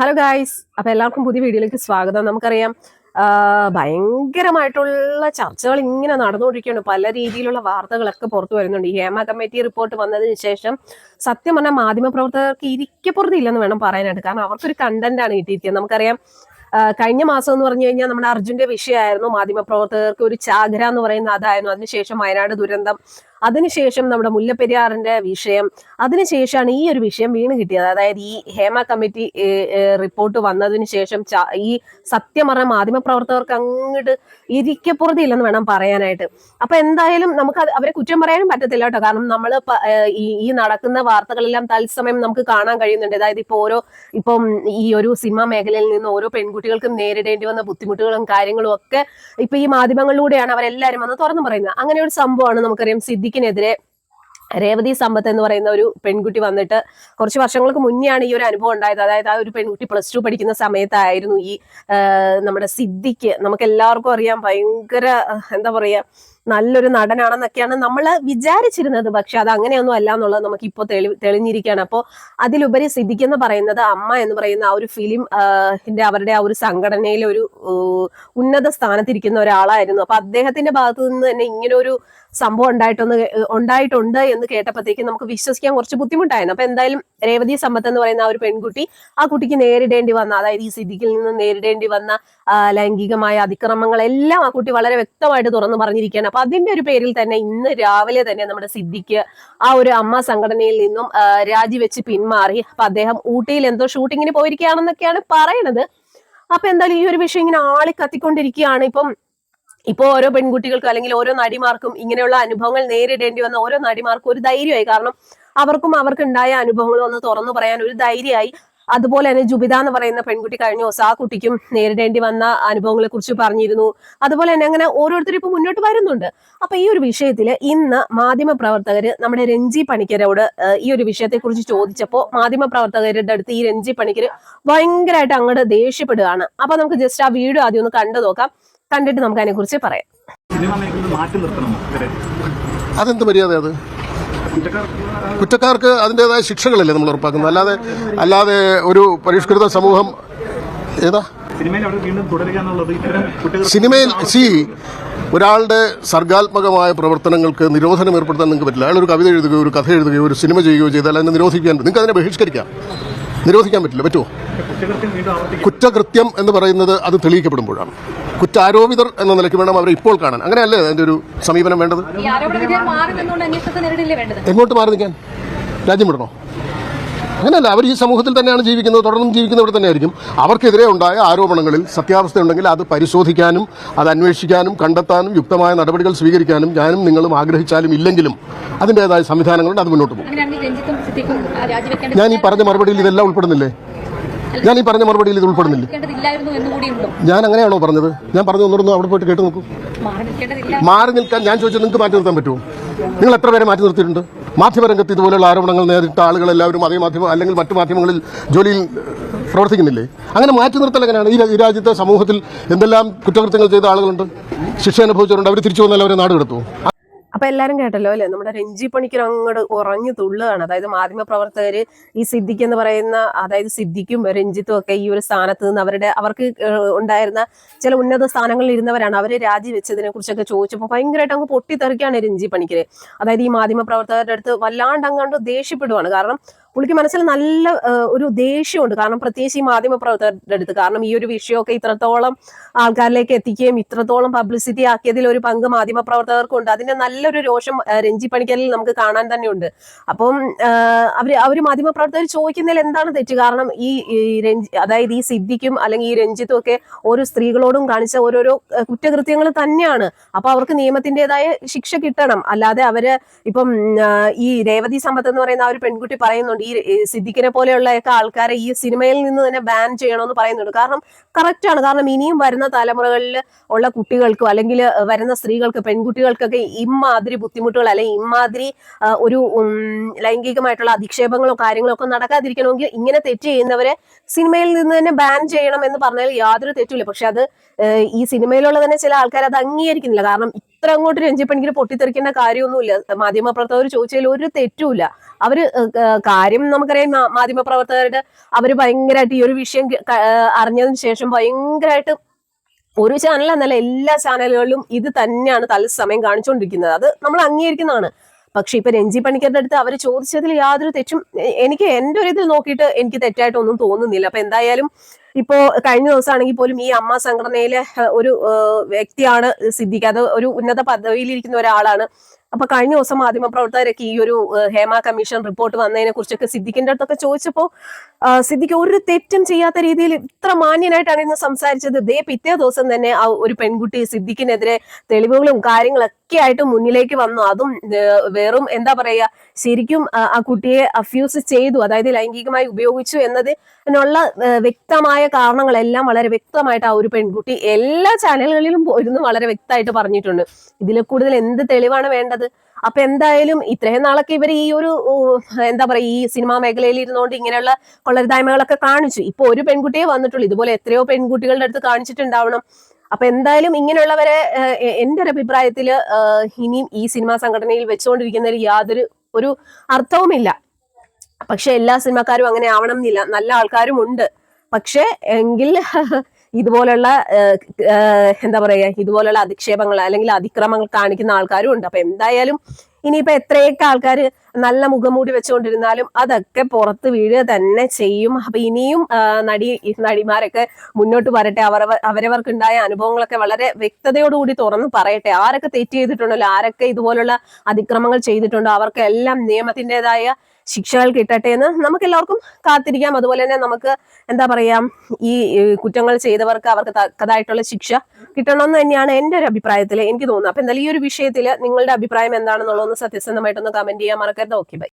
Hello guys അപ്പൊ എല്ലാവർക്കും പുതിയ വീഡിയോയിലേക്ക് സ്വാഗതം. നമുക്കറിയാം ഭയങ്കരമായിട്ടുള്ള ചർച്ചകൾ ഇങ്ങനെ നടന്നുകൊണ്ടിരിക്കുകയാണ്. പല രീതിയിലുള്ള വാർത്തകളൊക്കെ പുറത്തു വരുന്നുണ്ട്. ഈ ഹേമ കമ്മിറ്റി റിപ്പോർട്ട് വന്നതിന് ശേഷം സത്യം പറഞ്ഞാൽ മാധ്യമപ്രവർത്തകർക്ക് ഇരിക്കപ്പുറത്തില്ലെന്ന് വേണം പറയാനായിട്ട്. കാരണം അവർക്കൊരു ആണ് കിട്ടിയിരിക്കുന്നത്. നമുക്കറിയാം കഴിഞ്ഞ മാസം എന്ന് പറഞ്ഞു കഴിഞ്ഞാൽ നമ്മുടെ അർജുന്റെ വിഷയമായിരുന്നു. മാധ്യമപ്രവർത്തകർക്ക് ഒരു ചാകര എന്ന് പറയുന്ന അതായിരുന്നു. അതിനുശേഷം വയനാട് ദുരന്തം അതിനുശേഷം നമ്മുടെ മുല്ലപ്പെരിയാറിന്റെ വിഷയം അതിനുശേഷമാണ് ഈ ഒരു വിഷയം വീണ് കിട്ടിയത്. അതായത് ഈ ഹേമ കമ്മിറ്റി റിപ്പോർട്ട് വന്നതിന് ശേഷം ഈ സത്യം പറഞ്ഞ മാധ്യമപ്രവർത്തകർക്ക് അങ്ങോട്ട് ഇരിക്കപ്പുറത്തില്ലെന്ന് വേണം പറയാനായിട്ട്. അപ്പൊ എന്തായാലും നമുക്ക് അവരെ കുറ്റം പറയാനും പറ്റത്തില്ല കേട്ടോ. കാരണം നമ്മൾ ഈ നടക്കുന്ന വാർത്തകളെല്ലാം തത്സമയം നമുക്ക് കാണാൻ കഴിയുന്നുണ്ട്. അതായത് ഇപ്പൊ ഓരോ ഇപ്പം ഈ ഒരു സിനിമ മേഖലയിൽ നിന്ന് ഓരോ പെൺകുട്ടികൾക്കും നേരിടേണ്ടി വന്ന ബുദ്ധിമുട്ടുകളും കാര്യങ്ങളും ഒക്കെ ഇപ്പൊ ഈ മാധ്യമങ്ങളിലൂടെയാണ് അവരെല്ലാരും വന്ന് തുറന്നു പറയുന്നത്. അങ്ങനെ ഒരു സംഭവമാണ് നമുക്കറിയാം സിദ്ദിഖിനെതിരെ രേവതി സമ്പത്ത് എന്ന് പറയുന്ന ഒരു പെൺകുട്ടി വന്നിട്ട് കുറച്ച് വർഷങ്ങൾക്ക് മുന്നെയാണ് ഈ ഒരു അനുഭവം ഉണ്ടായത്. അതായത് ആ ഒരു പെൺകുട്ടി പ്ലസ് ടു പഠിക്കുന്ന സമയത്തായിരുന്നു ഈ നമ്മുടെ സിദ്ധിക്ക് നമുക്ക് എല്ലാവർക്കും അറിയാം ഭയങ്കര എന്താ പറയാ നല്ലൊരു നടനാണെന്നൊക്കെയാണ് നമ്മൾ വിചാരിച്ചിരുന്നത്. പക്ഷെ അത് അങ്ങനെയൊന്നും അല്ല എന്നുള്ളത് നമുക്ക് ഇപ്പോൾ തെളി തെളിഞ്ഞിരിക്കുകയാണ്. അപ്പോൾ അതിലുപരി സിദ്ദിഖ് എന്ന് പറയുന്നത് അമ്മ എന്ന് പറയുന്ന ആ ഒരു ഫിലിം അവരുടെ ആ ഒരു സംഘടനയിലെ ഒരു ഉന്നത സ്ഥാനത്തിരിക്കുന്ന ഒരാളായിരുന്നു. അപ്പൊ അദ്ദേഹത്തിന്റെ ഭാഗത്തു നിന്ന് തന്നെ ഇങ്ങനെ ഒരു സംഭവം ഉണ്ടായിട്ടൊന്ന് ഉണ്ടായിട്ടുണ്ട് എന്ന് കേട്ടപ്പോഴത്തേക്ക് നമുക്ക് വിശ്വസിക്കാൻ കുറച്ച് ബുദ്ധിമുട്ടായിരുന്നു. അപ്പൊ എന്തായാലും രേവതി സമ്പത്ത് എന്ന് പറയുന്ന ആ ഒരു പെൺകുട്ടി ആ കുട്ടിക്ക് നേരിടേണ്ടി വന്ന അതായത് ഈ സിദ്ദിഖിൽ നിന്ന് നേരിടേണ്ടി വന്ന ലൈംഗികമായ അതിക്രമങ്ങളെല്ലാം ആ കുട്ടി വളരെ വ്യക്തമായിട്ട് തുറന്നു പറഞ്ഞിരിക്കുകയാണ്. അപ്പൊ അതിന്റെ ഒരു പേരിൽ തന്നെ ഇന്ന് രാവിലെ തന്നെ നമ്മുടെ സിദ്ദിഖ് ആ ഒരു അമ്മ സംഘടനയിൽ നിന്നും രാജിവെച്ച് പിന്മാറി. അപ്പൊ അദ്ദേഹം ഊട്ടിയിൽ എന്തോ ഷൂട്ടിങ്ങിന് പോയിരിക്കുകയാണെന്നൊക്കെയാണ് പറയണത്. അപ്പൊ എന്തായാലും ഈ ഒരു വിഷയം ഇങ്ങനെ ആളി കത്തിക്കൊണ്ടിരിക്കുകയാണ്. ഇപ്പം ഇപ്പോ ഓരോ പെൺകുട്ടികൾക്കും അല്ലെങ്കിൽ ഓരോ നടിമാർക്കും ഇങ്ങനെയുള്ള അനുഭവങ്ങൾ നേരിടേണ്ടി വന്ന ഓരോ നടിമാർക്കും ഒരു ധൈര്യമായി. കാരണം അവർക്കും അവർക്കുണ്ടായ അനുഭവങ്ങൾ ഒന്ന് തുറന്നു പറയാൻ ഒരു ധൈര്യമായി. അതുപോലെ തന്നെ ജുബിത എന്ന് പറയുന്ന പെൺകുട്ടി കഴിഞ്ഞ ദിവസം ആ കുട്ടിക്കും നേരിടേണ്ടി വന്ന അനുഭവങ്ങളെ കുറിച്ച് പറഞ്ഞിരുന്നു. അതുപോലെ തന്നെ അങ്ങനെ ഓരോരുത്തരും ഇപ്പൊ മുന്നോട്ട് വരുന്നുണ്ട്. അപ്പൊ ഈ ഒരു വിഷയത്തിൽ ഇന്ന് മാധ്യമ പ്രവർത്തകര് നമ്മുടെ രഞ്ജി പണിക്കരോട് ഈ ഒരു വിഷയത്തെ കുറിച്ച് ചോദിച്ചപ്പോൾ മാധ്യമ പ്രവർത്തകരുടെ അടുത്ത് ഈ രഞ്ജി പണിക്കര് ഭയങ്കരമായിട്ട് അങ്ങോട്ട് ദേഷ്യപ്പെടുകയാണ്. അപ്പൊ നമുക്ക് ജസ്റ്റ് ആ വീഡിയോ ആദ്യം ഒന്ന് കണ്ടു നോക്കാം. കണ്ടിട്ട് നമുക്ക് അതിനെ കുറിച്ച് പറയാം അതെന്ത് മര്യാദ അത്? കുറ്റക്കാർക്ക് അതിന്റെതായ ശിക്ഷകളല്ലേ നമ്മൾ ഉറപ്പാക്കുന്നത്? അല്ലാതെ അല്ലാതെ ഒരു പരിഷ്കൃത സമൂഹം ഏതാ? സിനിമയിൽ സി ഒരാളുടെ സർഗാത്മകമായ പ്രവർത്തനങ്ങൾക്ക് നിരോധനം ഏർപ്പെടുത്താൻ നിങ്ങൾക്ക് പറ്റില്ല. അയാൾ ഒരു കവിത എഴുതുകയോ ഒരു കഥ എഴുതുകയോ ഒരു സിനിമ ചെയ്യുകയോ ചെയ്താൽ അതിനെ നിരോധിക്കാൻ നിങ്ങൾക്ക് അതിനെ ബഹിഷ്കരിക്കാം. നിരോധിക്കാൻ പറ്റില്ല പറ്റുമോ? കുറ്റകൃത്യം എന്ന് പറയുന്നത് അത് തെളിയിക്കപ്പെടുമ്പോഴാണ്. കുറ്റാരോപിതർ എന്ന നിലയ്ക്ക് വേണം അവരെ ഇപ്പോൾ കാണാൻ. അങ്ങനെയല്ലേ അതിന്റെ ഒരു സമീപനം വേണ്ടത്? എങ്ങോട്ട് മാറി നിൽക്കാൻ? രാജ്യം വിടണോ? അങ്ങനെയല്ല അവർ ഈ സമൂഹത്തിൽ തന്നെയാണ് ജീവിക്കുന്നത് തുടർന്നും ജീവിക്കുന്നവർ തന്നെയായിരിക്കും. അവർക്കെതിരെ ഉണ്ടായ ആരോപണങ്ങളിൽ സത്യാവസ്ഥയുണ്ടെങ്കിൽ അത് പരിശോധിക്കാനും അത് അന്വേഷിക്കാനും കണ്ടെത്താനും യുക്തമായ നടപടികൾ സ്വീകരിക്കാനും ഞാനും നിങ്ങളും ആഗ്രഹിച്ചാലും ഇല്ലെങ്കിലും അതിന്റെതായ സംവിധാനങ്ങളുണ്ട് അത് മുന്നോട്ട് പോകും. ഞാൻ ഈ പറഞ്ഞ മറുപടിയിൽ ഇതെല്ലാം ഉൾപ്പെടുന്നില്ലേ? ഞാൻ ഈ പറഞ്ഞ മറുപടിയിൽ ഇത് ഉൾപ്പെടുന്നില്ലേ? ഞാൻ അങ്ങനെയാണോ പറഞ്ഞത്? ഞാൻ പറഞ്ഞു ഒന്നിരുന്നു അവിടെ പോയിട്ട് കേട്ട് നോക്കൂ. മാറി നിൽക്കാൻ ഞാൻ ചോദിച്ചത് നിങ്ങൾക്ക് മാറ്റി നിർത്താൻ പറ്റുമോ? നിങ്ങൾ എത്ര പേരെ മാറ്റി നിർത്തിയിട്ടുണ്ട്? മാധ്യമരംഗത്ത് ഇതുപോലെയുള്ള ആരോപണങ്ങൾ നേരിട്ട ആളുകൾ എല്ലാവരും അതേ മാധ്യമം അല്ലെങ്കിൽ മറ്റു മാധ്യമങ്ങളിൽ ജോലിയിൽ പ്രവർത്തിക്കുന്നില്ലേ? അങ്ങനെ മാറ്റി നിർത്തൽ എങ്ങനെയാണ്? ഈ രാജ്യത്തെ സമൂഹത്തിൽ എന്തെല്ലാം കുറ്റകൃത്യങ്ങൾ ചെയ്ത ആളുകളുണ്ട്? ശിക്ഷ അനുഭവിച്ചവരുണ്ട്. അവർ തിരിച്ചു വന്നാൽ അവരെ നാട് കടത്തുമോ അപ്പൊ എല്ലാരും കേട്ടല്ലോ അല്ലെ? നമ്മുടെ രഞ്ജി പണിക്കർ അങ്ങോട്ട് ഉറഞ്ഞു തുള്ളുകയാണ്. അതായത് മാധ്യമ പ്രവർത്തകര് ഈ സിദ്ദിഖ് എന്ന് പറയുന്ന അതായത് സിദ്ദിഖും രഞ്ജിത്തും ഒക്കെ ഈ ഒരു സ്ഥാനത്ത് നിന്ന് അവരുടെ അവർക്ക് ഉണ്ടായിരുന്ന ചില ഉന്നത സ്ഥാനങ്ങളിൽ ഇരുന്നവരാണ്. അവർ രാജിവെച്ചതിനെ കുറിച്ചൊക്കെ ചോദിച്ചപ്പോൾ ഭയങ്കരമായിട്ട് അങ്ങ് പൊട്ടിത്തെറിക്കാണ് രഞ്ജി പണിക്കര്. അതായത് ഈ മാധ്യമ പ്രവർത്തകരുടെ അടുത്ത് വല്ലാണ്ട് അങ്ങോട്ട് ദേഷ്യപ്പെടുവാണ്. കാരണം പുള്ളിക്ക് മനസ്സിൽ നല്ല ഒരു ദേഷ്യമുണ്ട്. കാരണം പ്രത്യേകിച്ച് ഈ മാധ്യമ പ്രവർത്തകരുടെ അടുത്ത്. കാരണം ഈ ഒരു വിഷയമൊക്കെ ഇത്രത്തോളം ആൾക്കാരിലേക്ക് എത്തിക്കുകയും ഇത്രത്തോളം പബ്ലിസിറ്റി ആക്കിയതിൽ ഒരു പങ്ക് മാധ്യമ പ്രവർത്തകർക്കുണ്ട് അതിന്റെ നല്ലൊരു രോഷം രഞ്ജി പണിക്കലിൽ നമുക്ക് കാണാൻ തന്നെയുണ്ട്. അപ്പം അവർ അവർ അവർ മാധ്യമ പ്രവർത്തകർ ചോദിക്കുന്നതിൽ എന്താണ് തെറ്റ്? കാരണം ഈ രഞ്ജി അതായത് ഈ സിദ്ധിക്കും അല്ലെങ്കിൽ ഈ രഞ്ജിത്തും ഒക്കെ ഓരോ സ്ത്രീകളോടും കാണിച്ച ഓരോരോ കുറ്റകൃത്യങ്ങൾ തന്നെയാണ്. അപ്പൊ അവർക്ക് നിയമത്തിന്റേതായ ശിക്ഷ കിട്ടണം. അല്ലാതെ അവർ ഇപ്പം ഈ രേവതി സമ്പത്ത് എന്ന് പറയുന്ന ആ ഒരു പെൺകുട്ടി പറയുന്നുണ്ട്. ഈ ഈ സിദ്ദിഖിനെ പോലെയുള്ളയൊക്കെ ആൾക്കാരെ ഈ സിനിമയിൽ നിന്ന് തന്നെ ബാൻ ചെയ്യണമെന്ന് പറയുന്നുണ്ട്. കാരണം കറക്റ്റ് ആണ്. കാരണം ഇനിയും വരുന്ന തലമുറകളിൽ ഉള്ള കുട്ടികൾക്കും അല്ലെങ്കിൽ വരുന്ന സ്ത്രീകൾക്ക് പെൺകുട്ടികൾക്കൊക്കെ ഇമ്മാതിരി ബുദ്ധിമുട്ടുകൾ അല്ലെങ്കിൽ ഇമ്മാതിരി ഒരു ലൈംഗികമായിട്ടുള്ള അധിക്ഷേപങ്ങളോ കാര്യങ്ങളോ ഒക്കെ നടക്കാതിരിക്കണമെങ്കിൽ ഇങ്ങനെ തെറ്റ് ചെയ്യുന്നവരെ സിനിമയിൽ നിന്ന് തന്നെ ബാൻ ചെയ്യണം എന്ന് പറഞ്ഞാൽ യാതൊരു തെറ്റുമില്ല. പക്ഷെ അത് ഈ സിനിമയിലുള്ള തന്നെ ചില ആൾക്കാർ അത് അംഗീകരിക്കുന്നില്ല. കാരണം ഇത്ര അങ്ങോട്ട് രഞ്ജിപ്പണിക്ക് പൊട്ടിത്തെറിക്കേണ്ട കാര്യമൊന്നുമില്ല. മാധ്യമപ്രവർത്തകർ ചോദിച്ചതിൽ ഒരു തെറ്റുമില്ല. അവർ കാര്യം നമുക്കറിയാം മാധ്യമപ്രവർത്തകരുടെ അവർ ഭയങ്കരമായിട്ട് ഈ ഒരു വിഷയം അറിഞ്ഞതിന് ശേഷം ഭയങ്കരമായിട്ട് ഒരു ചാനൽ എന്നല്ല എല്ലാ ചാനലുകളിലും ഇത് തന്നെയാണ് തത്സമയം കാണിച്ചുകൊണ്ടിരിക്കുന്നത് അത് നമ്മൾ അംഗീകരിക്കുന്നതാണ്. പക്ഷെ ഇപ്പൊ രഞ്ജി പണിക്കരുടെ അടുത്ത് അവർ ചോദിച്ചതിൽ യാതൊരു തെറ്റും എനിക്ക് എന്റെ ഒരു ഇതിൽ നോക്കിയിട്ട് എനിക്ക് തെറ്റായിട്ടൊന്നും തോന്നുന്നില്ല. അപ്പൊ എന്തായാലും ഇപ്പോ കഴിഞ്ഞ ദിവസമാണെങ്കിൽ പോലും ഈ അമ്മ സംഘടനയിലെ ഒരു വ്യക്തിയാണ് സിദ്ദിഖ്. അത് ഒരു ഉന്നത പദവിയിലിരിക്കുന്ന ഒരാളാണ്. അപ്പൊ കഴിഞ്ഞ ദിവസം മാധ്യമപ്രവർത്തകരൊക്കെ ഈ ഒരു ഹേമ കമ്മീഷൻ റിപ്പോർട്ട് വന്നതിനെ കുറിച്ചൊക്കെ സിദ്ദിഖിന്റെ അടുത്തൊക്കെ ചോദിച്ചപ്പോ സിദ്ദിഖ് ഒരു തെറ്റും ചെയ്യാത്ത രീതിയിൽ ഇത്ര മാന്യനായിട്ടാണ് ഇന്ന് സംസാരിച്ചത്. ദേ പിറ്റേ ദിവസം തന്നെ ആ ഒരു പെൺകുട്ടി സിദ്ദിഖിനെതിരെ തെളിവുകളും കാര്യങ്ങളൊക്കെ ആയിട്ട് മുന്നിലേക്ക് വന്നു. അതും വെറും എന്താ പറയാ ശരിക്കും ആ, കുട്ടിയെ അഫ്യൂസ് ചെയ്തു. അതായത് ലൈംഗികമായി ഉപയോഗിച്ചു എന്നതിനുള്ള ഏഹ്, വ്യക്തമായ കാരണങ്ങളെല്ലാം വളരെ വ്യക്തമായിട്ട് ആ ഒരു പെൺകുട്ടി എല്ലാ ചാനലുകളിലും പോയിരുന്നു വളരെ വ്യക്തമായിട്ട് പറഞ്ഞിട്ടുണ്ട്. ഇതിൽ കൂടുതൽ എന്ത് തെളിവാണ് വേണ്ടത്? അപ്പൊ എന്തായാലും ഇത്രയും നാളൊക്കെ ഇവർ ഈ ഒരു എന്താ പറയാ ഈ സിനിമാ മേഖലയിൽ ഇരുന്നുകൊണ്ട് ഇങ്ങനെയുള്ള കൊള്ളരുതായ്മകളൊക്കെ കാണിച്ചു. ഇപ്പൊ ഒരു പെൺകുട്ടിയെ വന്നിട്ടുള്ളൂ. ഇതുപോലെ എത്രയോ പെൺകുട്ടികളുടെ അടുത്ത് കാണിച്ചിട്ടുണ്ടാവണം. അപ്പൊ എന്തായാലും ഇങ്ങനെയുള്ളവരെ ഏഹ്, എ- എന്റെ ഒരു അഭിപ്രായത്തിൽ ഇനിയും ഈ സിനിമാ സംഘടനയിൽ വെച്ചുകൊണ്ടിരിക്കുന്നതിൽ യാതൊരു ഒരു അർത്ഥവുമില്ല. പക്ഷെ എല്ലാ സിനിമാക്കാരും അങ്ങനെ ആവണം എന്നില്ല. നല്ല ആൾക്കാരും ഉണ്ട്. പക്ഷെ എങ്കിൽ ഇതുപോലുള്ള എന്താ പറയുക ഇതുപോലുള്ള അധിക്ഷേപങ്ങൾ അല്ലെങ്കിൽ അതിക്രമങ്ങൾ കാണിക്കുന്ന ആൾക്കാരും ഉണ്ട്. അപ്പൊ എന്തായാലും ഇനിയിപ്പോ എത്രയൊക്കെ ആൾക്കാർ നല്ല മുഖംമൂടി വെച്ചുകൊണ്ടിരുന്നാലും അതൊക്കെ പുറത്ത് വീഴുക തന്നെ ചെയ്യും. അപ്പൊ ഇനിയും നടി നടിമാരൊക്കെ മുന്നോട്ട് വരട്ടെ. അവർ അവരവർക്കുണ്ടായ അനുഭവങ്ങളൊക്കെ വളരെ വ്യക്തതയോടുകൂടി തുറന്ന് പറയട്ടെ. ആരൊക്കെ തെറ്റ് ചെയ്തിട്ടുണ്ടല്ലോ ആരൊക്കെ ഇതുപോലുള്ള അതിക്രമങ്ങൾ ചെയ്തിട്ടുണ്ടോ അവർക്കെല്ലാം നിയമത്തിന്റെതായ ശിക്ഷകൾ കിട്ടട്ടെ എന്ന് നമുക്ക് എല്ലാവർക്കും കാത്തിരിക്കാം. അതുപോലെ തന്നെ നമുക്ക് എന്താ പറയാ ഈ കുറ്റങ്ങൾ ചെയ്തവർക്ക് അവർക്ക് തക്കതായിട്ടുള്ള ശിക്ഷ കിട്ടണമെന്ന് തന്നെയാണ് എന്റെ ഒരു അഭിപ്രായത്തിൽ എനിക്ക് തോന്നുന്നത്. അപ്പൊ എന്തായാലും ഈ ഒരു വിഷയത്തിൽ നിങ്ങളുടെ അഭിപ്രായം എന്താണെന്നുള്ളതൊന്ന് സത്യസന്ധമായിട്ടൊന്ന് കമന്റ് ചെയ്യാൻ മറക്കരുത്. Okay bye